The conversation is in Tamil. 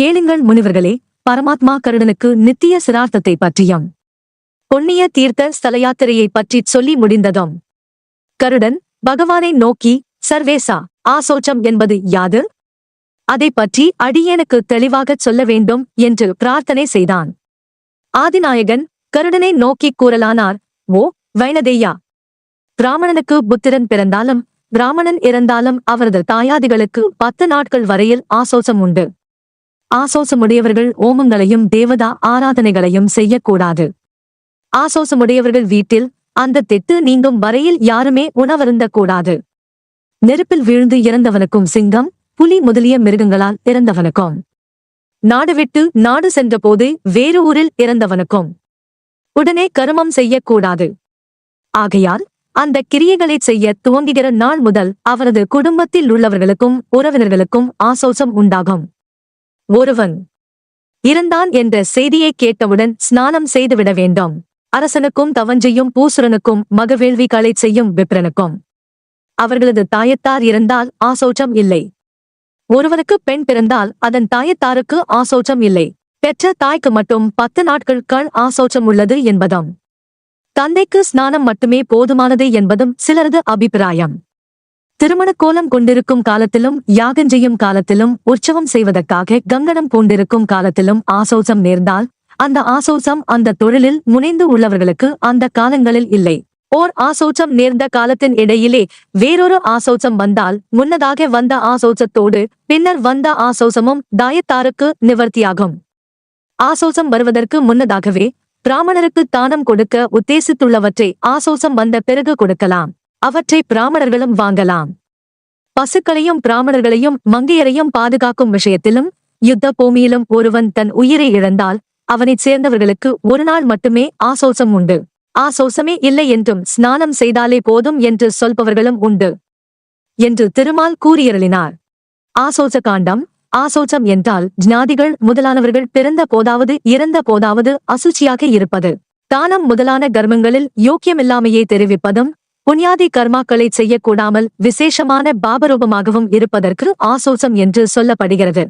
கேளுங்கள் முனிவர்களே பரமாத்மா கருடனுக்கு நித்திய சிரார்த்தத்தை பற்றியும் பொன்னிய தீர்த்த ஸ்தல யாத்திரையை பற்றிச் சொல்லி முடிந்ததும். கருடன் பகவானை நோக்கி சர்வேசா ஆசோச்சம் என்பது யாது? அதைப் பற்றி அடியேனுக்கு தெளிவாகச் சொல்ல வேண்டும் என்று பிரார்த்தனை செய்தான். ஆதிநாயகன் கருடனை நோக்கிக் கூறலானார் ஓ வைணதேயா! பிராமணனுக்கு புத்திரன் பிறந்தாலும் பிராமணன் இறந்தாலும் அவரது தாயாதிகளுக்கு பத்து நாட்கள் வரையில் ஆசோசம் உண்டு. ஆசோசமுடையவர்கள் ஓமங்களையும் தேவதா ஆராதனைகளையும் செய்யக்கூடாது. ஆசோசமுடையவர்கள் வீட்டில் அந்த திட்டு நீங்கும் வரையில் யாருமே உணவருந்த கூடாது நெருப்பில் வீழ்ந்து இறந்தவனுக்கும் சிங்கம் புலி முதலிய மிருகங்களால் இறந்தவனுக்கும். நாடு விட்டு நாடு சென்றபோது வேறு ஊரில் இறந்தவனுக்கும். உடனே கருமம் செய்யக்கூடாது. ஆகையால் அந்த கிரியைகளைச் செய்ய துவங்குகிற நாள் முதல் அவரது குடும்பத்தில் உள்ளவர்களுக்கும் உறவினர்களுக்கும் ஆசோசம் உண்டாகும். ஒருவன் இருந்தான் என்ற செய்தியை கேட்டவுடன் ஸ்நானம் செய்துவிட வேண்டும். அரசனுக்கும் தவஞ்செய்யும் பூசுரனுக்கும் மகவேள்விகளைச் செய்யும் விப்ரனுக்கும். அவர்களது தாயத்தார் இருந்தால் ஆசோச்சம் இல்லை. ஒருவனுக்கு பெண் பிறந்தால் அதன் தாயத்தாருக்கு ஆசோச்சம் இல்லை. பெற்ற தாய்க்கு மட்டும் பத்து நாட்கள் கண் ஆசோச்சம் உள்ளது என்பதும். தந்தைக்கு ஸ்நானம் மட்டுமே போதுமானது என்பதும் சிலரது அபிப்பிராயம். திருமண கோலம் கொண்டிருக்கும் காலத்திலும் யாகஞ்செய்யும் காலத்திலும் உற்சவம் செய்வதற்காக கங்கணம் பூண்டிருக்கும் காலத்திலும் ஆசோசம் நேர்ந்தால் அந்த ஆசோசம் அந்த தொழிலில் முனைந்து உள்ளவர்களுக்கு அந்த காலங்களில் இல்லை. ஓர் ஆசோச்சம் நேர்ந்த காலத்தின் இடையிலே வேறொரு ஆசோச்சம் வந்தால் முன்னதாக வந்த ஆசோச்சத்தோடு பின்னர் வந்த ஆசோசமும் தாயத்தாருக்கு நிவர்த்தியாகும். ஆசோசம் வருவதற்கு முன்னதாகவே பிராமணருக்கு தானம் கொடுக்க உத்தேசித்துள்ளவற்றை ஆசோசம் வந்த பிறகு கொடுக்கலாம். அவற்றை பிராமணர்களும் வாங்கலாம். பசுக்களையும் பிராமணர்களையும் மங்கையரையும் பாதுகாக்கும் விஷயத்திலும் யுத்த பூமியிலும் ஒருவன் தன் உயிரை இழந்தால் அவனைச் சேர்ந்தவர்களுக்கு ஒரு நாள் மட்டுமே ஆசோசம் உண்டு. ஆசோசமே இல்லை என்றும் ஸ்நானம் செய்தாலே போதும் என்று சொல்பவர்களும் உண்டு. என்று திருமால் கூறியருளினார். ஆசோச காண்டம் ஆசோச்சம் என்றால் ஜ்ஞாதிகள் முதலானவர்கள் பிறந்த போதாவது இறந்த போதாவது அசுச்சியாக இருப்பது. தானம் முதலான கர்மங்களில் யோக்கியமில்லாமையே தெரிவிப்பதும் புண்ணியாதி கர்மாக்களைச் செய்யக்கூடாமல் விசேஷமான பாபரூபமாகவும் இருப்பதற்கு ஆசோசம் என்று சொல்லப்படுகிறது.